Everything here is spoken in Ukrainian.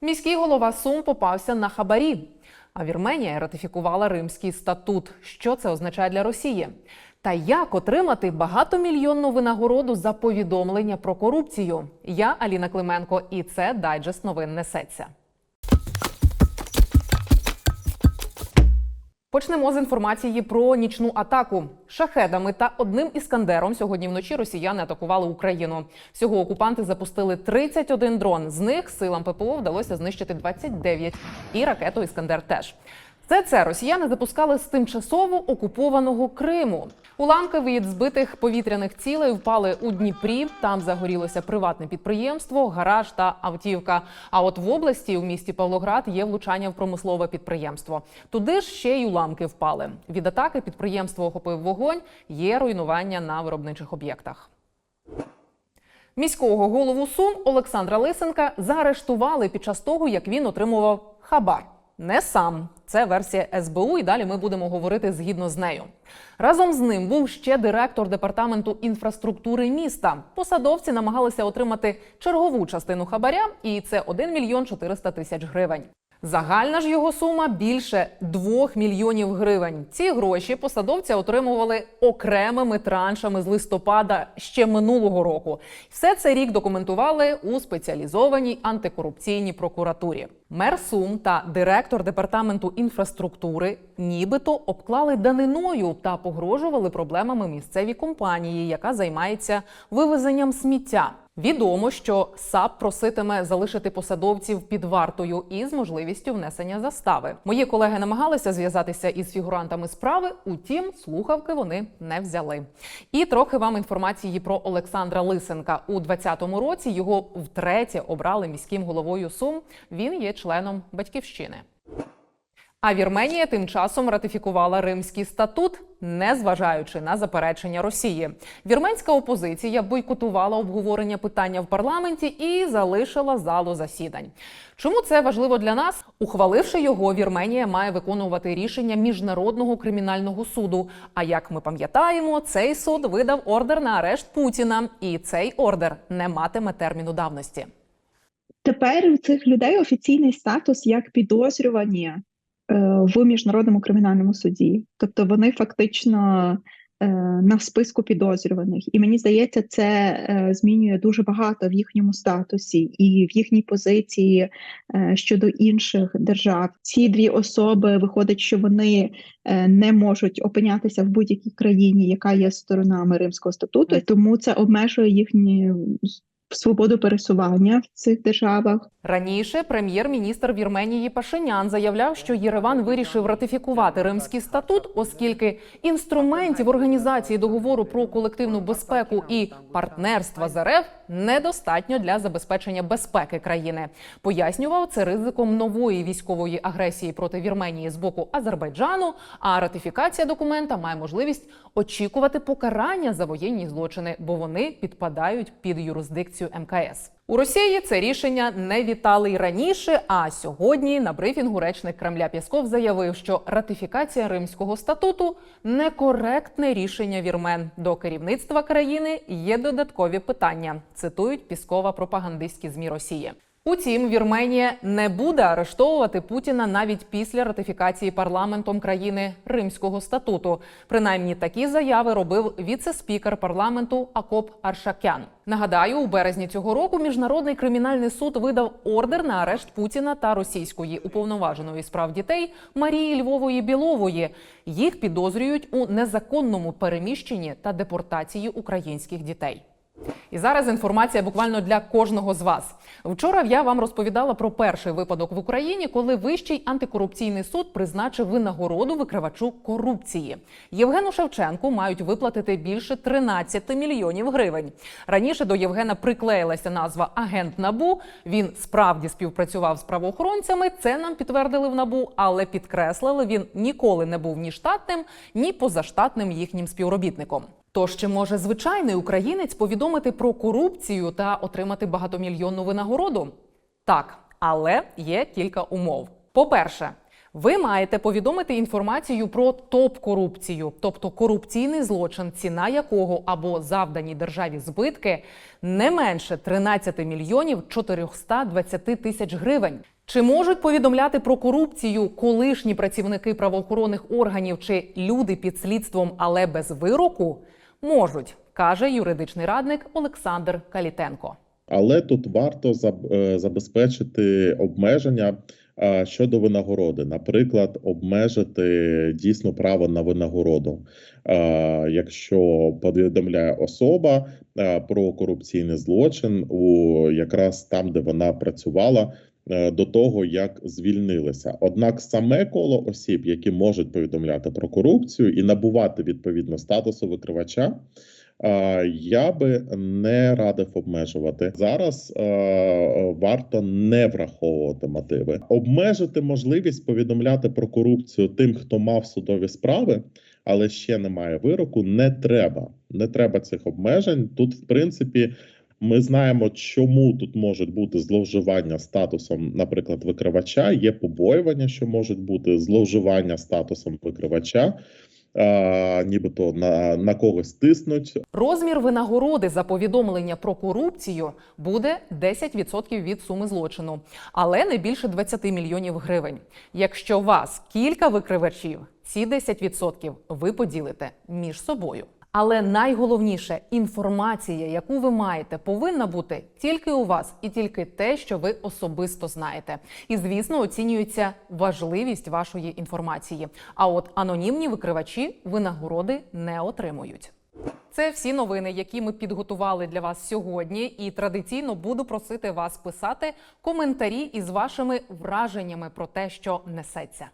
Міський голова Сум попався на хабарі. А Вірменія ратифікувала Римський статут. Що це означає для Росії? Та як отримати багатомільйонну винагороду за повідомлення про корупцію? Я Аліна Клименко, і це дайджест новин несеться. Почнемо з інформації про нічну атаку шахедами та одним іскандером. Сьогодні вночі росіяни атакували Україну. Всього окупанти запустили 31 дрон. З них силам ППО вдалося знищити 29. І ракету Іскандер теж. Все це росіяни запускали з тимчасово окупованого Криму. Уламки від збитих повітряних цілей впали у Дніпрі. Там загорілося приватне підприємство, гараж та автівка. А от в області у місті Павлоград є влучання в промислове підприємство. Туди ж ще й уламки впали. Від атаки підприємство охопив вогонь. Є руйнування на виробничих об'єктах. Міського голову Сум Олександра Лисенка заарештували під час того, як він отримував хабар. Не сам це версія СБУ, і далі ми будемо говорити згідно з нею. Разом з ним був ще директор департаменту інфраструктури міста. Посадовці намагалися отримати чергову частину хабаря, і це 1 мільйон 400 тисяч гривень. Загальна ж його сума більше 2 мільйонів гривень. Ці гроші посадовці отримували окремими траншами з листопада ще минулого року. Все це рік документували у спеціалізованій антикорупційній прокуратурі. Мер Сум та директор департаменту інфраструктури нібито обклали даниною та погрожували проблемами місцевій компанії, яка займається вивезенням сміття. Відомо, що САП проситиме залишити посадовців під вартою із можливістю внесення застави. Мої колеги намагалися зв'язатися із фігурантами справи, утім, слухавки вони не взяли. І трохи вам інформації про Олександра Лисенка. У 2020 році його втретє обрали міським головою Сум. Він є членом батьківщини. А Вірменія тим часом ратифікувала Римський статут, незважаючи на заперечення Росії. Вірменська опозиція бойкотувала обговорення питання в парламенті і залишила залу засідань. Чому це важливо для нас? Ухваливши його, Вірменія має виконувати рішення міжнародного кримінального суду. А як ми пам'ятаємо, цей суд видав ордер на арешт Путіна, і цей ордер не матиме терміну давності. Тепер у цих людей офіційний статус як підозрювані е, в міжнародному кримінальному суді, тобто вони фактично е, на списку підозрюваних, і мені здається, це е, змінює дуже багато в їхньому статусі і в їхній позиції е, щодо інших держав. Ці дві особи виходить, що вони е, не можуть опинятися в будь-якій країні, яка є сторонами Римського статуту, тому це обмежує їхні свободу пересування в цих державах. Раніше прем'єр-міністр Вірменії Пашинян заявляв, що Єреван вирішив ратифікувати Римський статут, оскільки інструментів організації договору про колективну безпеку і партнерства з РФ недостатньо для забезпечення безпеки країни. Пояснював це ризиком нової військової агресії проти Вірменії з боку Азербайджану. А ратифікація документа має можливість очікувати покарання за воєнні злочини, бо вони підпадають під юрисдикцію МКС. У Росії це рішення не вітали й раніше. А сьогодні на брифінгу речник Кремля Пєсков заявив, що ратифікація Римського статуту некоректне рішення вірмен. До керівництва країни є додаткові питання. Цитують Піскова пропагандистські змі Росії. Утім, Вірменія не буде арештовувати Путіна навіть після ратифікації парламентом країни Римського статуту. Принаймні такі заяви робив віце-спікер парламенту Акоп Аршакян. Нагадаю, у березні цього року міжнародний кримінальний суд видав ордер на арешт Путіна та російської уповноваженої з прав дітей Марії Львової Білової. Їх підозрюють у незаконному переміщенні та депортації українських дітей. І зараз інформація буквально для кожного з вас. Вчора я вам розповідала про перший випадок в Україні, коли Вищий антикорупційний суд призначив винагороду викривачу корупції. Євгену Шевченку мають виплатити більше 13 мільйонів гривень. Раніше до Євгена приклеїлася назва Агент Набу. Він справді співпрацював з правоохоронцями. Це нам підтвердили в набу, але підкреслили, він ніколи не був ні штатним, ні позаштатним їхнім співробітником. Тож чи може звичайний українець повідомити про корупцію та отримати багатомільйонну винагороду? Так, але є кілька умов. По-перше, Ви маєте повідомити інформацію про топ-корупцію, тобто корупційний злочин, ціна якого або завдані державі збитки не менше 13 мільйонів 420 тисяч гривень. Чи можуть повідомляти про корупцію колишні працівники правоохоронних органів чи люди під слідством, але без вироку? Можуть, каже юридичний радник Олександр Калітенко. Але тут варто е, забезпечити обмеження е, щодо винагороди, наприклад, обмежити дійсно право на винагороду. Е, Якщо повідомляє особа про корупційний злочин, у якраз там, де вона працювала. Е, До того як звільнилися, однак саме коло осіб, які можуть повідомляти про корупцію і набувати відповідно статусу викривача, Е, Я би не радив обмежувати зараз. е, Варто не враховувати мотиви, обмежити можливість повідомляти про корупцію тим, хто мав судові справи, але ще не має вироку. Не треба. Не треба цих обмежень. Тут, в принципі, ми знаємо, чому тут можуть бути зловживання статусом, наприклад, викривача. Є побоювання, що можуть бути зловживання статусом викривача. е, Нібито на, на когось тиснуть, Розмір винагороди за повідомлення про корупцію буде 10% від суми злочину, але не більше 20 мільйонів гривень. Якщо вас кілька викривачів, ці 10% ви поділите між собою. Але найголовніше інформація, яку ви маєте, повинна бути тільки у вас і тільки те, що ви особисто знаєте. І звісно, оцінюється важливість вашої інформації. А от анонімні викривачі винагороди не отримують. Це всі новини, які ми підготували для вас сьогодні. І традиційно буду просити вас писати коментарі із вашими враженнями про те, що несеться.